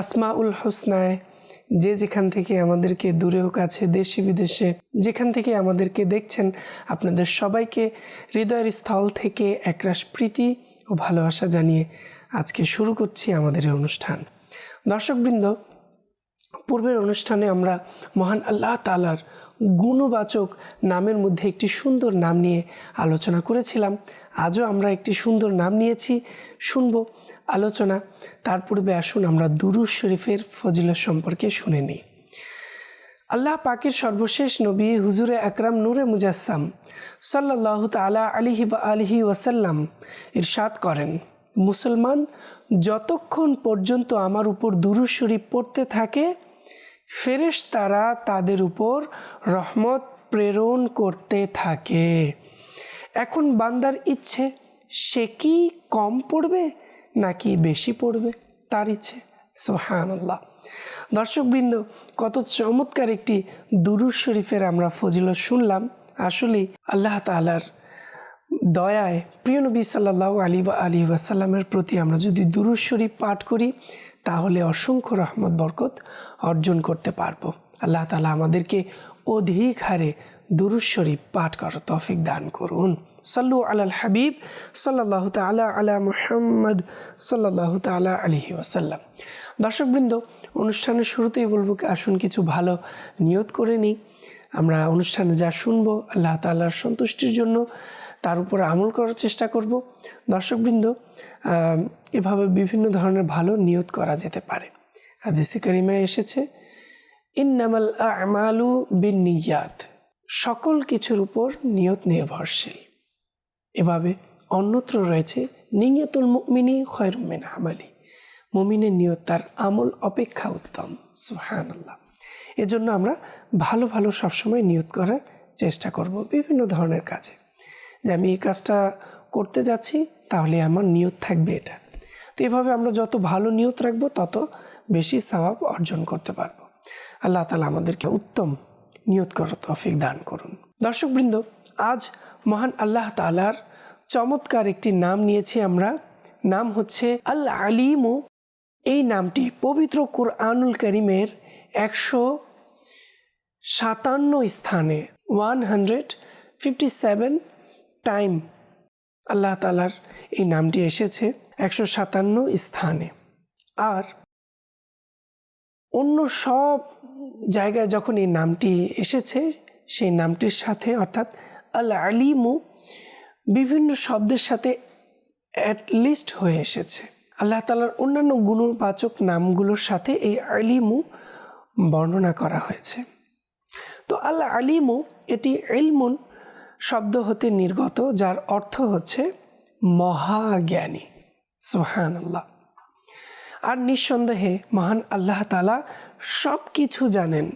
আসমাউল হোসনায়, যে যেখান থেকে আমাদেরকে দূরেও কাছে দেশে বিদেশে, যেখান থেকে আমাদেরকে দেখছেন, আপনাদের সবাইকে হৃদয়ের স্থল থেকে একরাশ প্রীতি ও ভালোবাসা জানিয়ে আজকে শুরু করছি আমাদের অনুষ্ঠান। দর্শকবৃন্দ, পূর্বের অনুষ্ঠানে আমরা মহান আল্লাহ তালার গুণবাচক নামের মধ্যে একটি সুন্দর নাম নিয়ে আলোচনা করেছিলাম। আজও আমরা একটি সুন্দর নাম নিয়েছি। শুনব আলোচনা। তার পূর্বে আসুন আমরা দুরুজ শরীফের ফজিলত সম্পর্কে শুনে নিই। আল্লাহ পাকের সর্বশেষ নবী হুজুরে আকরাম নূরে মুজাসসাম সাল্লাহ তালা আলিহি বা আলিহি ওয়াসাল্লাম ইরশাদ করেন, মুসলমান, যতক্ষণ পর্যন্ত আমার উপর দুরুজ শরীফ পড়তে থাকে ফেরেশ তারা তাদের উপর রহমত প্রেরণ করতে থাকে। এখন বান্দার ইচ্ছে, সে কি কম পড়বে? নাকি বেশি পড়বে? তার ইচ্ছে। সোহান আল্লাহ দর্শকবৃন্দ, কত চমৎকার একটি দুরুজ শরীফের আমরা ফজিলত শুনলাম। আসলে আল্লাহ তালার দয়ায় প্রিয় নবী সাল্লাহ আলী বা আলী ওয়াসাল্লামের প্রতি আমরা যদি দুরুজ শরীফ পাঠ করি, তাহলে অসংখ্য রহমত, বরকত অর্জন করতে পারব। আল্লাহ তালা আমাদেরকে অধিক হারে দুরুজ শরীফ পাঠ করার তফিক দান করুন। সাল্লু আলাল হাবিব সাল্লাহ তালা আলা মুহাম্মদ সাল্লাহ তালা আলহি ওয়াসাল্লাম। দর্শকবৃন্দ, অনুষ্ঠানের শুরুতেই বলব আসুন কিছু ভালো নিয়ত করে নিই। আমরা অনুষ্ঠানে যা শুনব, আল্লাহ তাল্লাহর সন্তুষ্টির জন্য তার উপর আমল করার চেষ্টা করব। দর্শকবৃন্দ এভাবে বিভিন্ন ধরনের ভালো নিয়ত করা যেতে পারে। হাদিসি করিমায় এসেছে, ইন্নামাল আমালু বিন নিয়াত। সকল কিছুর উপর নিয়ত নির্ভরশীল। এভাবে অন্যত্র রয়েছে নিয়তুল মুমিনী খয়রুমিন আমালি। মুমিনের নিয়ত তার আমল অপেক্ষা উত্তম সুহান আল্লাহ এজন্য আমরা ভালো ভালো সবসময় নিয়ত করার চেষ্টা করব বিভিন্ন ধরনের কাজে। যে আমি এই কাজটা করতে যাচ্ছি, তাহলে আমার নিয়ত থাকবে এটা। তো এভাবে আমরা যত ভালো নিয়ত রাখব, তত বেশি স্বভাব অর্জন করতে পারব। আল্লাহ তালা আমাদেরকে উত্তম নিয়ত করার তফিক দান করুন। দর্শকবৃন্দ, আজ মহান আল্লাহ তালার চমৎকার একটি নাম নিয়েছি আমরা। নাম হচ্ছে আল আলিমু এই নামটি পবিত্র কুরআনুল করিমের একশো সাতান্ন স্থানে, one hundred fifty seven time আল্লাহ তালার এই নামটি এসেছে, একশো সাতান্ন স্থানে। আর অন্য সব জায়গায় যখন এই নামটি এসেছে, সেই নামটির সাথে অর্থাৎ আল আলিমু বিভিন্ন শব্দের সাথে অ্যাটলিস্ট হয়ে এসেছে। আল্লাহ তালার অন্যান্য গুণবাচক নামগুলোর সাথে এই আলিমু বর্ণনা করা হয়েছে। তো আল্লাহ আলিমু এটি এলমুন শব্দ হতে নির্গত, যার অর্থ হচ্ছে মহাজ্ঞানী। সোহান আল্লাহ আর নিঃসন্দেহে মহান আল্লাহ তালা সব কিছু জানেন।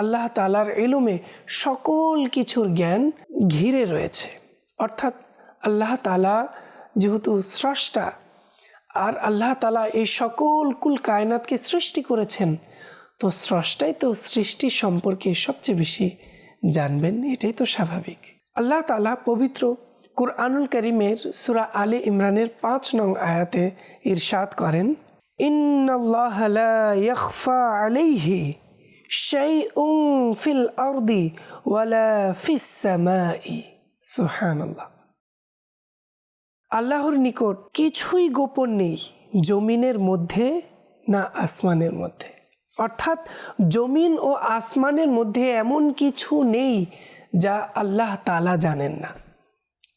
আল্লাহ তালার এলুমে সকল কিছুর জ্ঞান ঘিরে রয়েছে। অর্থাৎ আল্লাহ তালা যেহেতু স্রষ্টা, আর আল্লাহ তালা এই সকল কুল কায়নাতকে সৃষ্টি করেছেন, তো স্রষ্টাই তো সৃষ্টি সম্পর্কে সবচেয়ে বেশি জানবেন, এটাই তো স্বাভাবিক। আল্লাহ তালা পবিত্র কুরআনুল করিমের সুরা আলে ইমরানের পাঁচ নং আয়াতে ইরশাদ করেন ফিল ওয়ালা আল্লাহর নিকট কিছুই গোপন নেই, জমিনের মধ্যে না আসমানের মধ্যে। অর্থাৎ জমিন ও আসমানের মধ্যে এমন কিছু নেই যা আল্লাহ তালা জানেন না।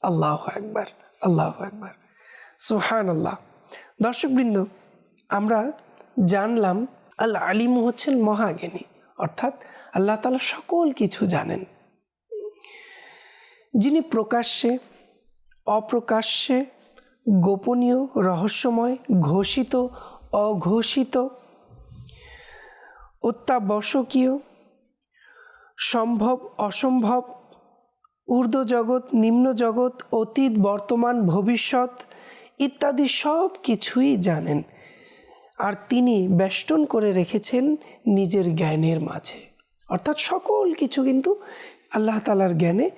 আল্লাহ একবার আল্লাহ একবার সোহান আল্লাহ দর্শকবৃন্দ আমরা জানলাম আল্লাহ আলিমু হচ্ছেন মহাজ্ঞানী, অর্থাৎ আল্লাহ তালা সকল কিছু জানেন। যিনি প্রকাশ্যে, অপ্রকাশ্যে, গোপনীয়, রহস্যময়, ঘোষিত, অঘোষিত, অত্যাবশ্যকীয়, সম্ভব, অসম্ভব, ঊর্ধ্ব জগৎ, নিম্ন জগৎ, অতীত, বর্তমান, ভবিষ্যৎ ইত্যাদি সব কিছুই জানেন। আর তিনি বেষ্টন করে রেখেছেন নিজের জ্ঞানের মাঝে। অর্থাৎ সকল কিছু কিন্তু আল্লাহ তালার জ্ঞানে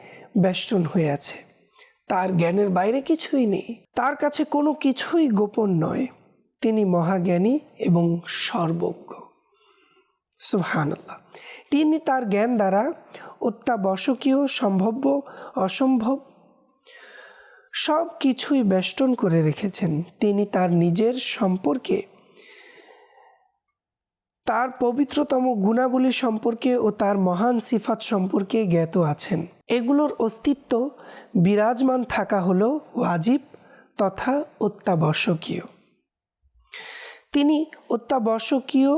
বেষ্টন হয়ে আছে। তার জ্ঞানের বাইরে কিছুই নেই। তার কাছে কোনো কিছুই গোপন নয়। তিনি মহাজ্ঞানী এবং সর্বজ্ঞ। সুবহানাল্লাহ। তিনি তার জ্ঞান দ্বারা অত্যাবশ্যকীয়, সম্ভাব্য, অসম্ভব সব কিছুই বেষ্টন করে রেখেছেন। তিনি তার নিজের সম্পর্কে তার পবিত্রতম গুণাবলী সম্পর্কে ও তার মহান সিফাত সম্পর্কে জ্ঞাত আছেন। এগুলোর অস্তিত্ব বিরাজমান থাকা হল ওয়াজিব তথা অত্যাবশ্যকীয়। তিনি অত্যাবশ্যকীয়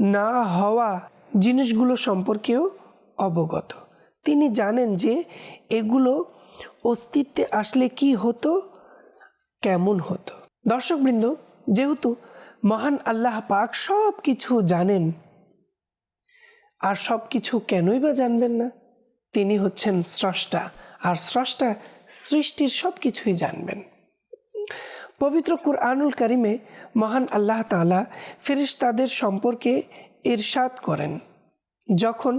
না হওয়া জিনিসগুলো সম্পর্কেও অবগত। তিনি জানেন যে এগুলো অস্তিত্বে আসলে কি হতো, কেমন হতো। দর্শকবৃন্দ, যেহেতু মহান আল্লাহ পাক সব কিছু জানেন। আর সব কিছু কেনই বা জানবেন না? তিনি হচ্ছেন স্রষ্টা, আর স্রষ্টা সৃষ্টির সব কিছুই জানবেন। পবিত্র কুরআনুল করিমে মহান আল্লাহ তালা ফেরিস্তাদের সম্পর্কে ইরশাদ করেন, যখন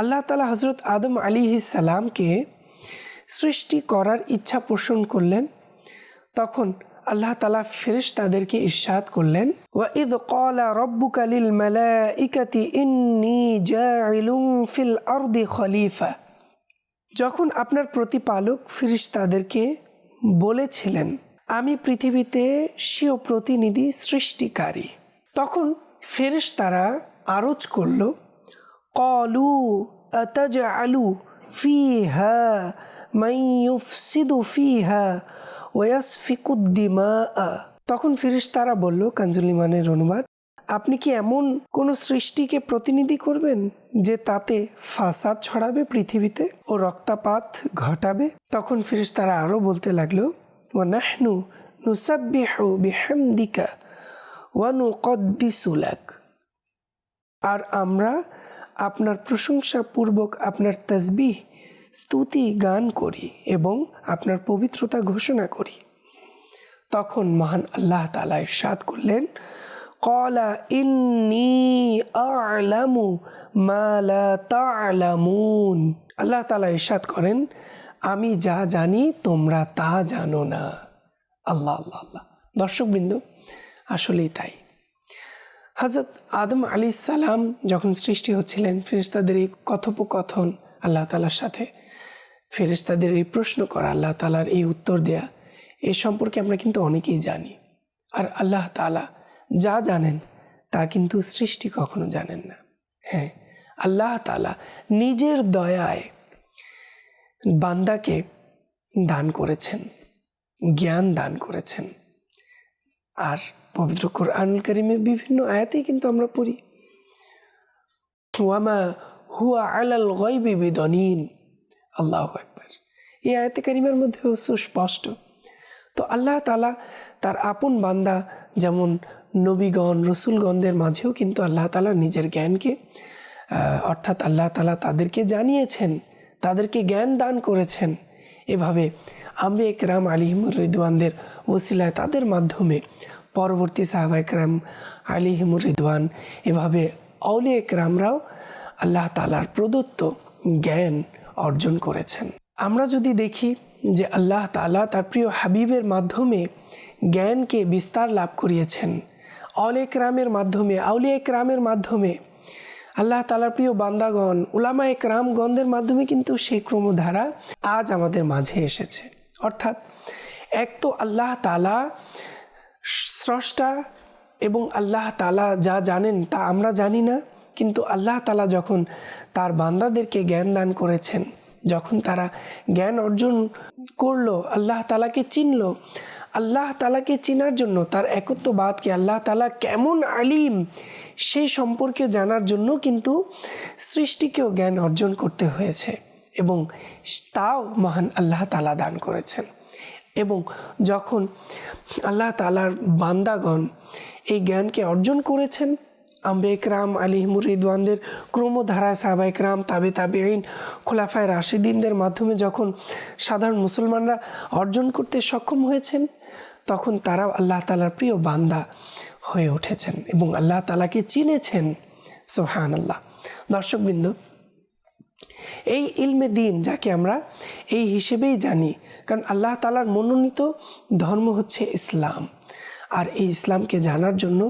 আল্লাহ তালা হজরত আদম আলী সালামকে সৃষ্টি করার ইচ্ছা পোষণ করলেন, তখন আল্লাহ তালা ফেরেশ তাদেরকে ইরশাদ করলেন, ওয়াঈদ কলা রব্বুকা লিল মালাইকাতি ইন্নি জাইলুম ফিল আরদি খলিফা। যখন আপনার প্রতিপালক ফিরিস তাদেরকে বলেছিলেন, আমি পৃথিবীতে স্বীয় প্রতিনিধি সৃষ্টিকারী। তখন ফেরেশ তারা আরজ করল কলু আতাজ আলু ফিহা মাইয়ুফসিদু ফিহা ওয়াসফিকুদ্দিমা তখন ফিরিস তারা বলল কাঞ্জুলিমানের অনুবাদ, আপনি কি এমন কোনো সৃষ্টিকে প্রতিনিধি করবেন যে তাতে ফাসাদ ছড়াবে পৃথিবীতে ও রক্তাপাত ঘটাবে? তখন ফিরিস তারা আরও বলতে লাগল নাহনু আর আমরা আপনার প্রশংসাপূর্বক আপনার তসবিহ স্তুতি, গান করি এবং আপনার পবিত্রতা ঘোষণা করি। তখন মহান আল্লাহ তালা ইরশাদ করলেন, কলা ইন্নি আলামু মালা তালামুন আল্লাহ তালা ইরশাদ করেন, আমি যা জানি তোমরা তা জানো না। আল্লাহ আল্লাহ আল্লাহ। দর্শকবৃন্দ, আসলেই তাই। হজরত আদম আলী সালাম যখন সৃষ্টি হচ্ছিলেন ফেরিস্তাদের এই কথোপকথন আল্লাহ তালার সাথে। ফেরিস্তাদের এই প্রশ্ন করা, আল্লাহ তালার এই উত্তর দেয়া, এ সম্পর্কে আমরা কিন্তু অনেকেই জানি। আর আল্লাহ তালা যা জানেন, তা কিন্তু সৃষ্টি কখনো জানেন না। হ্যাঁ আল্লাহ তালা নিজের দয়ায় বান্দাকে দান করেছেন, জ্ঞান দান করেছেন। আর পবিত্র কোরআনুল করিমের বিভিন্ন আয়াতেই কিন্তু আমরা পড়ি। ওয়ামা হুয়া আলাল গয়বি বিদনীন। আল্লাহ একবার এই আয়াতে কারিমার মধ্যেও সুস্পষ্ট। তো আল্লাহ তালা তার আপন বান্দা, যেমন নবীগণ, রসুলগণদের মাঝেও কিন্তু আল্লাহ তালা নিজের জ্ঞানকে অর্থাৎ আল্লাহ তালা তাদেরকে জানিয়েছেন, তাদেরকে জ্ঞান দান করেছেন। এভাবে আম্বে একরাম আলিহিমুর রিদওয়ানদের ওসিলায় তাদের মাধ্যমে পরবর্তী সাহাবা একরাম আলিহিমুর রিদওয়ান, এভাবে আউলি একরামরাও আল্লাহ তালার প্রদত্ত জ্ঞান অর্জন করেছেন। আমরা যদি দেখি যে আল্লাহ তালা তার প্রিয় হাবিবের মাধ্যমে জ্ঞানকে বিস্তার লাভ করিয়েছেন অল একরামের মাধ্যমে, আউলিয়া একরামের মাধ্যমে, আল্লাহ তালার প্রিয় বান্দাগণ, উলামা একরামগণদের মাধ্যমে কিন্তু সেই ক্রমধারা আজ আমাদের মাঝে এসেছে। অর্থাৎ এক তো আল্লাহ তালা স্রষ্টা এবং আল্লাহ তালা যা জানেন তা আমরা জানি না কিন্তু আল্লাহ তালা যখন তার বান্দাদেরকে জ্ঞান দান করেছেন, যখন তারা জ্ঞান অর্জন করল, আল্লাহ তালাকে চিনল। আল্লাহ তালাকে চিনার জন্য, তার একত্ববাদকে আল্লাহ তালা কেমন আলিম সেই সম্পর্কে জানার জন্য কিন্তু সৃষ্টিকেও জ্ঞান অর্জন করতে হয়েছে এবং তাও মহান আল্লাহ তালা দান করেছেন। এবং যখন আল্লাহ তালার বান্দাগণ এই জ্ঞানকে অর্জন করেছেন আম্বে ইকরাম আলী মুরিদওয়ানদের ক্রমধারায় সাহাবা ইকরাম তাবে তাবে আইন খোলাফায় রাশিদিনদের মাধ্যমে যখন সাধারণ মুসলমানরা অর্জন করতে সক্ষম হয়েছেন, তখন তারাও আল্লাহ তালার প্রিয় বান্দা হয়ে উঠেছেন এবং আল্লাহ তালাকে চিনেছেন। সোহান আল্লাহ দর্শকবৃন্দ, এই ইলমে দিন যাকে আমরা এই হিসেবেই জানি, কারণ আল্লাহ তালার মনোনীত ধর্ম হচ্ছে ইসলাম। আর এই ইসলামকে জানার জন্য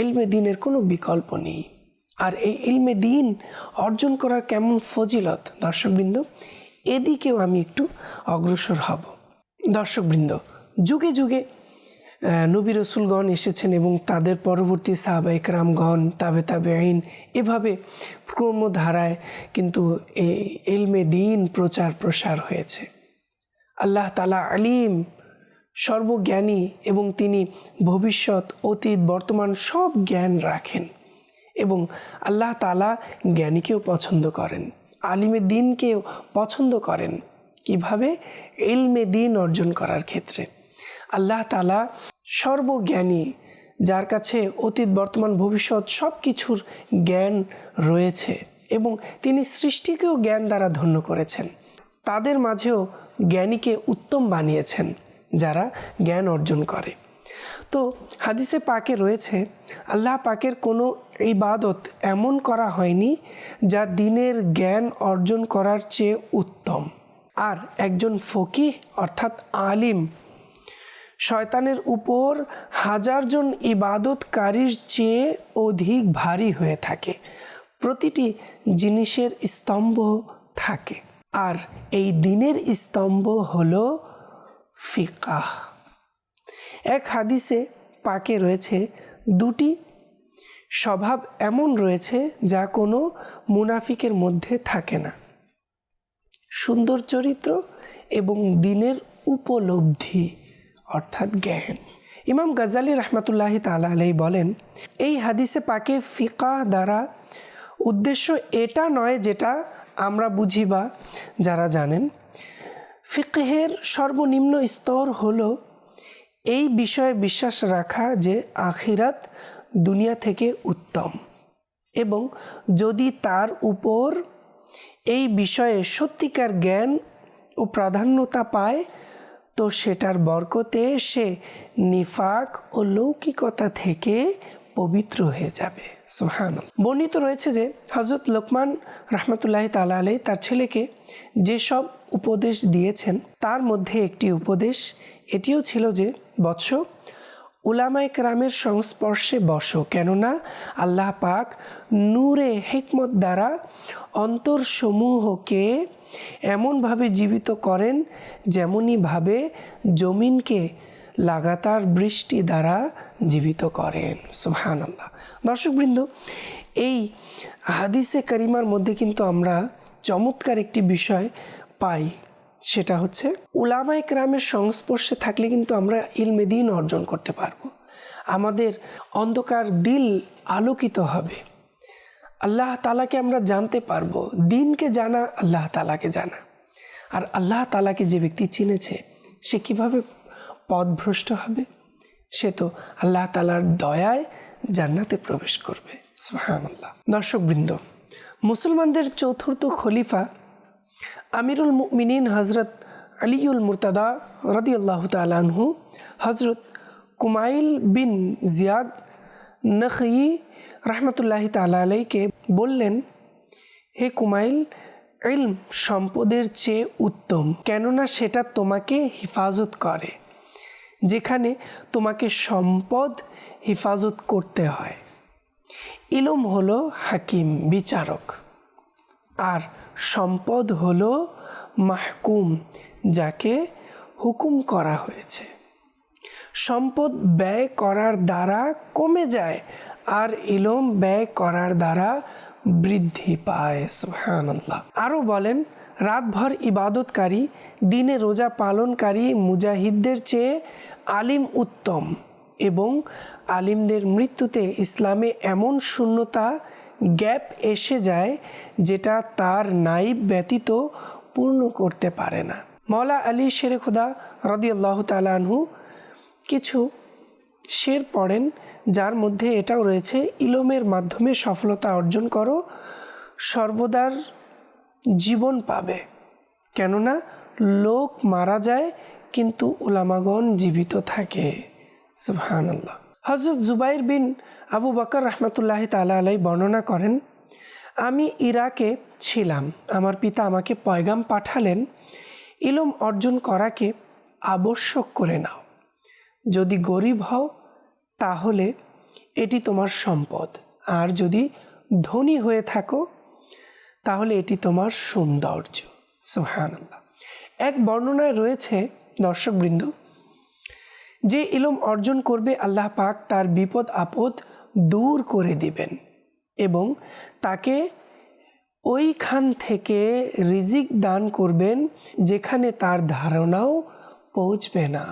ইলমে দিনের কোনো বিকল্প নেই। আর এই ইলমে দিন অর্জন করার কেমন ফজিলত? দর্শকবৃন্দ, এদিকেও আমি একটু অগ্রসর হব। দর্শকবৃন্দ, যুগে যুগে নবী রসুলগণ এসেছেন এবং তাদের পরবর্তী সাহাবা একরামগণ তাবে তাবে আইন এভাবে ক্রমধারায় কিন্তু এই এলমে দিন প্রচার প্রসার হয়েছে। আল্লাহ তালা আলিম সর্বজ্ঞানী এবং তিনি ভবিষ্যৎ, অতীত, বর্তমান সব জ্ঞান রাখেন এবং আল্লাহ তালা জ্ঞানীকেও পছন্দ করেন, আলিমে দিনকেও পছন্দ করেন। কীভাবে? এলমে দিন অর্জন করার ক্ষেত্রে। আল্লাহ তালা সর্বজ্ঞানী, যার কাছে অতীত, বর্তমান, ভবিষ্যৎ সব কিছুর জ্ঞান রয়েছে এবং তিনি সৃষ্টিকেও জ্ঞান দ্বারা ধন্য করেছেন। তাদের মাঝেও জ্ঞানীকে উত্তম বানিয়েছেন। যারা জ্ঞান অর্জন করে। তো হাদিসে পাকে রয়েছে, আল্লাহ পাকের কোনো ইবাদত এমন করা হয়নি যা দিনের জ্ঞান অর্জন করার চেয়ে উত্তম। আর একজন ফকিহ অর্থাৎ আলিম শয়তানের উপর হাজারজন ইবাদতকারীর চেয়ে অধিক ভারী হয়ে থাকে। প্রতিটি জিনিসের স্তম্ভ থাকে। আর এই দিনের স্তম্ভ হল ফিকাহ এক হাদিসে পাকে রয়েছে দুটি স্বভাব এমন রয়েছে যা কোনো মুনাফিকের মধ্যে থাকে না। সুন্দর চরিত্র এবং দিনের উপলব্ধি, অর্থাৎ জ্ঞান। ইমাম গাজালি রহমতুল্লাহ তালা আলাই বলেন, এই হাদিসে পাকে ফিকা দ্বারা উদ্দেশ্য এটা নয় যেটা আমরা বুঝি বা যারা জানেন ফিকহের সর্বনিম্ন স্তর হল এই বিষয়ে বিশ্বাস রাখা যে আখিরাত দুনিয়া থেকে উত্তম। এবং যদি তার উপর এই বিষয়ে সত্যিকার জ্ঞান ও প্রাধান্যতা পায়, তো সেটার বরকতে সে নিফাক ও লৌকিকতা থেকে পবিত্র হয়ে যাবে। সোহান বর্ণিত রয়েছে যে হজরত লোকমান রহমতুল্লাহ তালা আলাই তার ছেলেকে যেসব উপদেশ দিয়েছেন, তার মধ্যে একটি উপদেশ, এটিও ছিল যে, বৎস, উলামায় ক্রামের সংস্পর্শে বসো, কেননা আল্লাহ পাক নূরে হেকমত দ্বারা অন্তরসমূহকে এমনভাবে জীবিত করেন যেমনইভাবে জমিনকে লাগাতার বৃষ্টি দ্বারা জীবিত করেন। সুহান আল্লাহ দর্শকবৃন্দ, এই হাদিসে করিমার মধ্যে কিন্তু আমরা চমৎকার একটি বিষয় পাই, সেটা হচ্ছে উলামায় ক্রামের সংস্পর্শে থাকলে কিন্তু আমরা ইলমে দিন অর্জন করতে পারব। আমাদের অন্ধকার দিল আলোকিত হবে। আল্লাহ তালাকে আমরা জানতে পারব, দিনকে জানা, আল্লাহ তালাকে জানা। আর আল্লাহ তালাকে যে ব্যক্তি চিনেছে, সে কীভাবে পথভ্রষ্ট হবে, সে তো আল্লাহ তালার দয়ায় জান্নাতে প্রবেশ করবে। সুহানাল্লাহ দর্শকবৃন্দ, মুসলমানদের চতুর্থ খলিফা আমিরুল মিনীন হজরত আলিউল মুরতাদা রদি আল্লাহ তালাহু হজরত কুমাইল বিন জিয়াদ নখি রহমতুল্লাহ তালাইকে বললেন, হে কুমাইল, ইলম সম্পদের চেয়ে উত্তম। কেননা সেটা তোমাকে হেফাজত করে। যেখানে তোমাকে সম্পদ হেফাজত করতে হয়। ইলম হলো হাকিম, বিচারক। আর সম্পদ হলো মাহকুম, যাকে হুকুম করা হয়েছে। সম্পদ ব্যয় করার দ্বারা কমে যায় আর ইলম ব্যয় করার দ্বারা বৃদ্ধি পায় সুহানাল্লাহ আরও বলেন, রাতভর ইবাদতকারী, দিনে রোজা পালনকারী, মুজাহিদদের চেয়ে আলিম উত্তম এবং আলিমদের মৃত্যুতে ইসলামে এমন শূন্যতা গ্যাপ এসে যায় যেটা তার নাইব ব্যতীত পূর্ণ করতে পারে না। মৌলা আলী শেরে খুদা রদিয়াল্লাহ তালানহু কিছু শের পড়েন যার মধ্যে এটাও রয়েছে, ইলমের মাধ্যমে সফলতা অর্জন করো, সর্বদার জীবন পাবে। কেননা লোক মারা যায় কিন্তু ওলামাগণ জীবিত থাকে। সুবহানাল্লাহ। হজরত জুবাইর বিন আবু বকর রহমতুল্লাহ তালা আলাই বর্ণনা করেন, আমি ইরাকে ছিলাম। আমার পিতা আমাকে পয়গাম পাঠালেন। ইলম অর্জন করাকে আবশ্যক করে নাও। যদি গরিব হও, তাহলে এটি তোমার সম্পদ। আর যদি ধনী হয়ে থাকো, তাহলে এটি তোমার সৌন্দর্য। সুহানাল্লাহ এক বর্ণনায় রয়েছে দর্শকবৃন্দ, যে ইলম অর্জন করবে আল্লাহ পাক তার বিপদ আপদ দূর করে দিবেন এবং তাকে ওইখান থেকে রিজিক দান করবেন যেখানে তার ধারণাও পৌঁছবে না।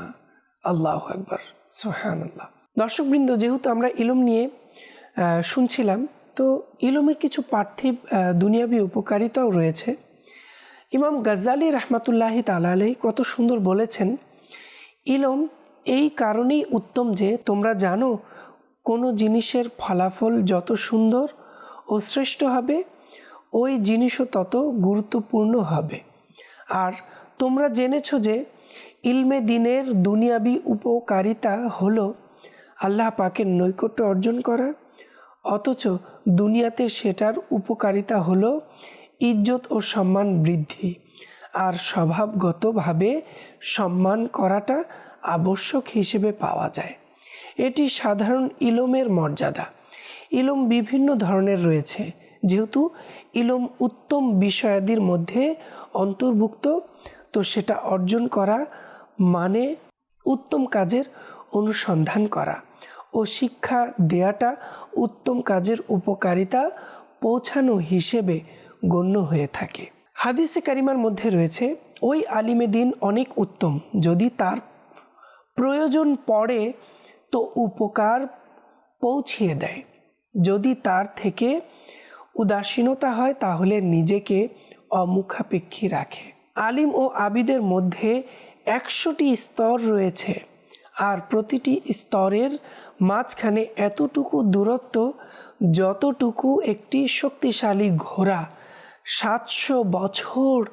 আল্লাহ একবার সোহান আল্লাহ দর্শকবৃন্দ, যেহেতু আমরা ইলম নিয়ে শুনছিলাম, তো ইলমের কিছু পার্থিব দুনিয়াবি উপকারিতাও রয়েছে। ইমাম গাজ্জালি রহমাতুল্লাহি তালালাই কত সুন্দর বলেছেন, ইলম এই কারণেই উত্তম যে তোমরা জানো কোনো জিনিসের ফলাফল যত সুন্দর ও শ্রেষ্ঠ হবে, ওই জিনিসও তত গুরুত্বপূর্ণ হবে। আর তোমরা জেনেছো যে ইলমে দিনের দুনিয়াবি উপকারিতা হল আল্লাহ পাকের নৈকট্য অর্জন করা, অথচ দুনিয়াতে সেটার উপকারিতা হলো ইজ্জত ও সম্মান বৃদ্ধি। আর স্বভাবগতভাবে সম্মান করাটা আবশ্যক হিসেবে পাওয়া যায়। এটি সাধারণ ইলমের মর্যাদা। ইলম বিভিন্ন ধরনের রয়েছে। যেহেতু ইলম উত্তম বিষয়াদির মধ্যে অন্তর্ভুক্ত, তো সেটা অর্জন করা মানে উত্তম কাজের অনুসন্ধান করা ও শিক্ষা দেয়াটা উত্তম কাজের উপকারিতা পৌঁছানো হিসেবে গণ্য হয়ে থাকে। হাদিসে কারিমার মধ্যে রয়েছে, ওই আলিমে দিন অনেক উত্তম, যদি তার প্রয়োজন পড়ে তো উপকার পৌঁছিয়ে দেয়। যদি তার থেকে উদাসীনতা হয় তাহলে নিজেকে অমুখাপেক্ষী রাখে। আলিম ও আবিদের মধ্যে একশোটি স্তর রয়েছে, আর প্রতিটি স্তরের মাঝখানে এতটুকু দূরত্ব যতটুকু একটি শক্তিশালী ঘোড়া সাতশো বছর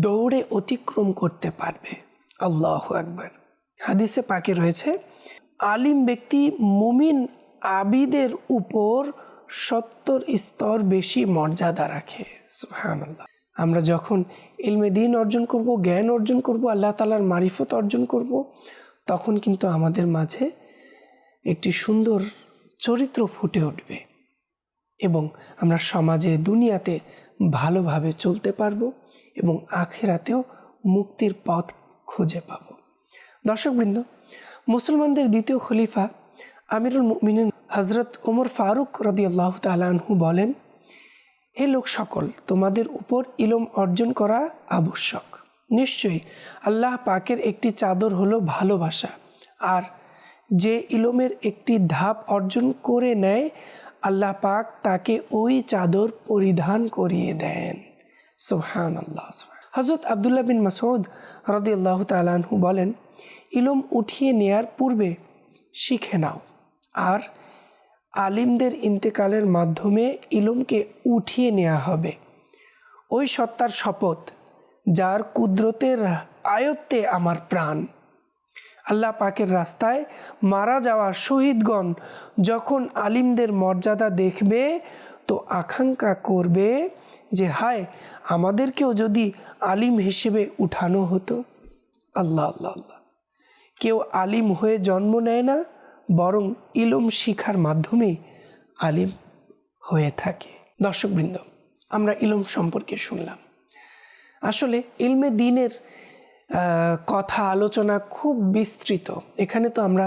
দৌড়ে অতিক্রম করতে পারবে। আল্লাহ একবার হাদিসে পাকে রয়েছে, আলিম ব্যক্তি মুমিন আবিদের উপর সত্তর স্তর বেশি মর্যাদা রাখে। সুবহানাল্লাহ। আমরা যখন ইলমে দিন অর্জন করব, জ্ঞান অর্জন করব, আল্লাহ তালার মারিফত অর্জন করব, তখন কিন্তু আমাদের মাঝে একটি সুন্দর চরিত্র ফুটে উঠবে। এবং আমরা সমাজে, দুনিয়াতে ভালোভাবে চলতে পারব এবং আখেরাতেও মুক্তির পথ খুঁজে পাব। দর্শকবৃন্দ, মুসলমানদের দ্বিতীয় খলিফা আমিরুল মুমিনিন হজরত ওমর ফারুক রদি আল্লাহ তালাহু বলেন হে লোক সকল, তোমাদের উপর ইলম অর্জন করা আবশ্যক। নিশ্চয়ই আল্লাহ পাকের একটি চাদর হলো ভালোবাসা। আর যে ইলমের একটি ধাপ অর্জন করে নেয় আল্লাহ পাক তাকে ওই চাদর পরিধান করিয়ে দেন। সোহান আল্লাহ হজরত আবদুল্লাহ বিন মাসউদ রদি আল্লাহ তালাহু বলেন, ইলম উঠিয়ে নেয়ার পূর্বে শিখে নাও। আর আলিমদের ইন্তেকালের মাধ্যমে ইলমকে উঠিয়ে নেওয়া হবে। ওই সত্তার শপথ, যার কুদরতের আয়ত্তে আমার প্রাণ। আল্লাহ পাকের রাস্তায় মারা যাওয়া শহীদগণ যখন আলিমদের মর্যাদা দেখবে, তো আকাঙ্ক্ষা করবে যে, হায়, আমাদেরকেও যদি আলিম হিসেবে উঠানো হতো। আল্লাহ আল্লাহ আল্লাহ। কেউ আলিম হয়ে জন্ম নেয় না, বরং ইলম শিখার মাধ্যমে আলিম হয়ে থাকে। দর্শকবৃন্দ, আমরা ইলম সম্পর্কে শুনলাম। আসলে ইলমে দিনের কথা আলোচনা খুব বিস্তৃত। এখানে তো আমরা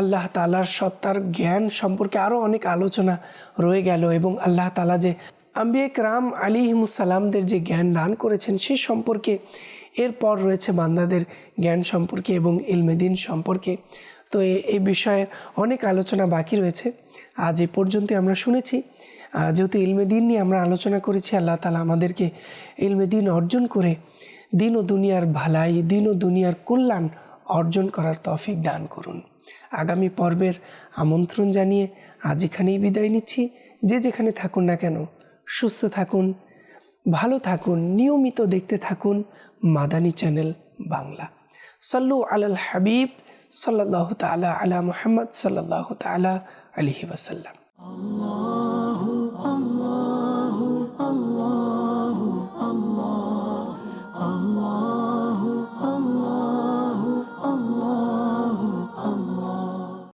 আল্লাহ তালার সত্তার জ্ঞান সম্পর্কে আরও অনেক আলোচনা রয়ে গেল এবং আল্লাহ তালা যে আম্বিয়েক রাম আলী আলিহিমুসালামদের যে জ্ঞান দান করেছেন, সে সম্পর্কে এরপর রয়েছে বান্দাদের জ্ঞান সম্পর্কে এবং ইলমেদিন সম্পর্কে। তো এই বিষয়ে অনেক আলোচনা বাকি রয়েছে। আজ এ পর্যন্ত আমরা শুনেছি। যেহেতু ইলমেদিন নিয়ে আমরা আলোচনা করেছি, আল্লাহ তালা আমাদেরকে ইলমেদিন অর্জন করে দিন ও দুনিয়ার ভালাই, দিন ও দুনিয়ার কল্যাণ অর্জন করার তফিক দান করুন। আগামী পর্বের আমন্ত্রণ জানিয়ে আজ এখানেই বিদায় নিচ্ছি। যে যেখানে থাকুন না কেন, সুস্থ থাকুন, ভালো থাকুন, নিয়মিত দেখতে থাকুন মাদানী চ্যানেল বাংলা। সাল্লু আলাল হাবিব সাল্লাহ তালা আলা মোহাম্মদ সাল্লাহ তালা আলহি ওয়াসাল্লাম।